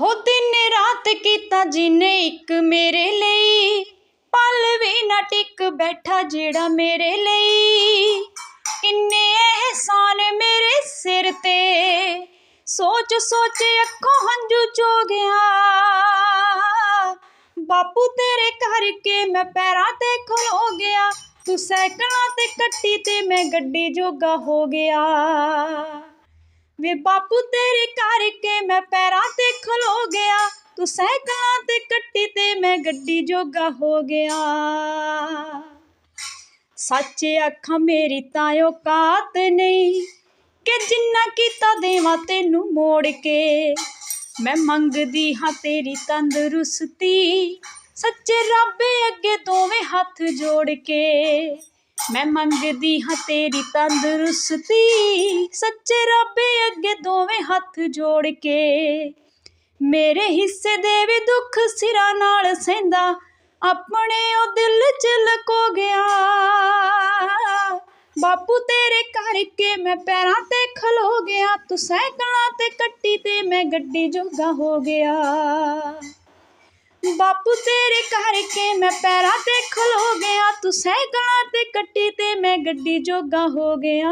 ਹੋ ਦਿਨ ਰਾਤ ਕੀਤਾ ਜਿਨੇ ਇੱਕ ਮੇਰੇ ਲਈ। ਪਲ ਵੀ ਨਾ ਟਿਕ ਬੈਠਾ ਜਿਹੜਾ ਮੇਰੇ ਲਈ। ਕਿੰਨੇ ਅਹਿਸਾਨ ਮੇਰੇ ਸਿਰ ਤੇ। ਸੋਚ ਸੋਚ ਅੱਖੋਂ ਹੰਝੂ ਚੋ ਗਿਆ। ਬਾਪੂ ਤੇਰੇ ਕਰਕੇ ਮੈਂ ਪੈਰਾਂ ਤੇ ਖਲੋ ਗਿਆ। ਤੂੰ ਸਾਈਕਲਾਂ ਤੇ ਕੱਟੀ ਤੇ ਮੈਂ ਗੱਡੀ ਜੋਗਾ ਹੋ ਗਿਆ। ਵੇ ਬਾਪੂ ਤੇਰੇ ਕਰਕੇ ਮੈਂ ਪੈਰਾਂ ਤੇ ਖਲੋ ਤੂੰ ਸਾਈਕਲਾਂ ਤੇ ਕੱਟੀ ਤੇ ਮੈਂ ਗੱਡੀ ਜੋਗਾ ਹੋ ਗਿਆ। ਸੱਚ ਅੱਖਾਂ ਮੇਰੀ ਤਾਂ ਔਕਾਤ ਨਹੀਂ ਕਿ ਜਿੰਨਾ ਕੀਤਾ ਦੇਵਾਂ ਤੈਨੂੰ ਮੋੜ ਕੇ। ਮੈਂ ਮੰਗਦੀ ਹਾਂ ਤੇਰੀ ਤੰਦਰੁਸਤੀ, ਸੱਚੇ ਰੱਬ ਅੱਗੇ ਦੋਵੇਂ ਹੱਥ ਜੋੜ ਕੇ। ਮੈਂ ਮੰਗਦੀ ਹਾਂ ਤੇਰੀ ਤੰਦਰੁਸਤੀ, ਸੱਚੇ ਰੱਬ ਅੱਗੇ ਦੋਵੇਂ ਹੱਥ ਜੋੜ ਕੇ। ਮੇਰੇ ਹਿੱਸੇ ਦੇ ਵੀ ਦੁੱਖ ਸਿਰਾਂ ਨਾਲ ਸਹਿੰਦਾ, ਆਪਣੇ ਉਹ ਦਿਲ ਚ ਲਕੋ ਗਿਆ। ਬਾਪੂ ਤੇਰੇ ਕਰਕੇ ਮੈਂ ਪੈਰਾਂ ਤੇ ਖਲੋ ਗਿਆ, ਤੂੰ ਸਾਈਕਲਾਂ ਤੇ ਕੱਟੀ ਤੇ ਮੈਂ ਗੱਡੀ ਜੋਗਾ ਹੋ ਗਿਆ। ਬਾਪੂ ਤੇਰੇ ਕਰਕੇ ਮੈਂ ਪੈਰਾਂ ਤੇ ਖਲੋ ਗਿਆ, ਤੂੰ ਸਾਈਕਲਾਂ ਤੇ ਕੱਟੀ ਤੇ ਮੈਂ ਗੱਡੀ ਜੋਗਾ ਹੋ ਗਿਆ।